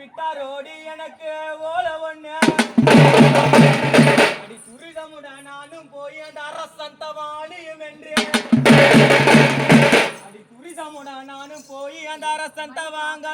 விட்டாரோடி எனக்கு ஓல ஒண்ணு. அந்த அரசந்த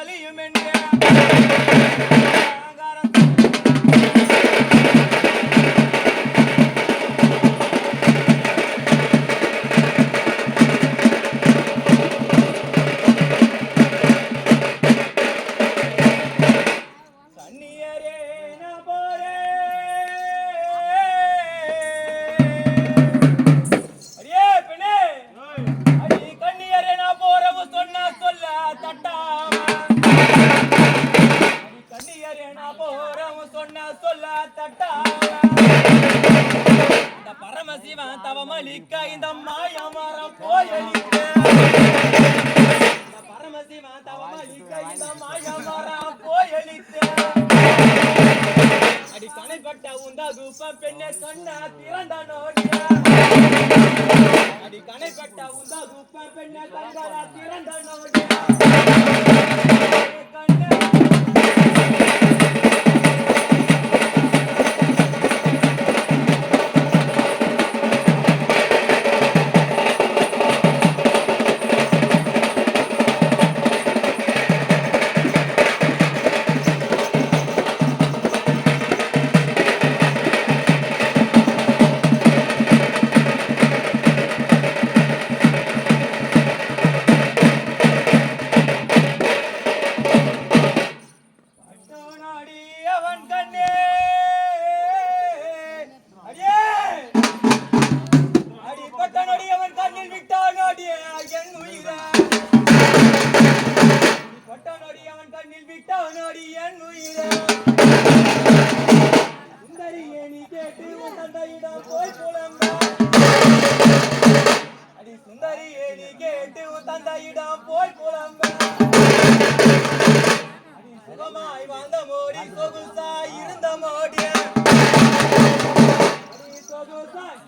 பரமசிவன் தவமளிக்க இந்த மாயமரம் போயளிக்க பரமசிவன் தவமளிக்க இந்த மாயமரம் போயளிக்க அடி கணைப்பட்ட உந்தா குப்பம் பெண்ணை கண்ண திறந்த நோடிய அடி கணைப்பட்ட பெண்ணை திறந்த சுந்தரியே நீ கேட்டு உன் தந்தையிடம் போய் புலம்ப. சுகமாய் வாழ்ந்த மோடி சொகுசாய் இருந்த மோடி சொகுசாய்